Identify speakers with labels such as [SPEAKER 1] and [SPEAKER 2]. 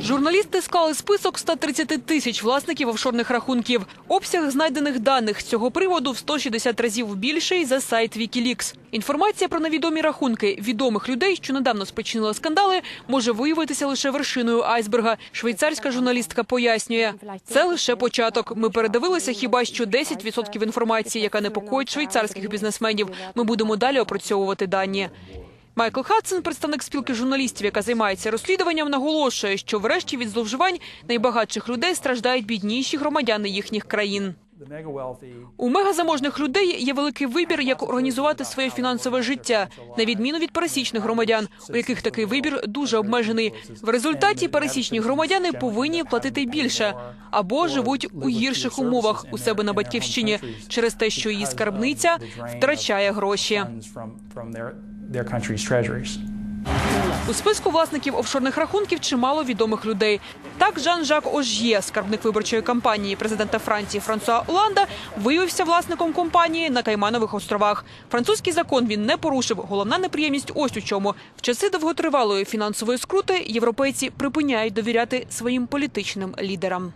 [SPEAKER 1] Журналісти склали список 130 тисяч власників офшорних рахунків. Обсяг знайдених даних з цього приводу в 160 разів більший за сайт Wikileaks. Інформація про невідомі рахунки відомих людей, що недавно спричинили скандали, може виявитися лише вершиною айсберга. Швейцарська журналістка пояснює, це лише початок. Ми передивилися хіба що 10% інформації, яка непокоїть швейцарських бізнесменів. Ми будемо далі опрацьовувати дані. Майкл Хадсон, представник спілки журналістів, яка займається розслідуванням, наголошує, що врешті від зловживань найбагатших людей страждають бідніші громадяни їхніх країн. У мегазаможних людей є великий вибір, як організувати своє фінансове життя, на відміну від пересічних громадян, у яких такий вибір дуже обмежений. В результаті пересічні громадяни повинні платити більше або живуть у гірших умовах у себе на батьківщині через те, що її скарбниця втрачає гроші. У списку власників офшорних рахунків чимало відомих людей. Так, Жан-Жак Ож'є, скарбник виборчої кампанії президента Франції Франсуа Оланда, виявився власником компанії на Кайманових островах. Французький закон він не порушив. Головна неприємність ось у чому. В часи довготривалої фінансової скрути європейці припиняють довіряти своїм політичним лідерам.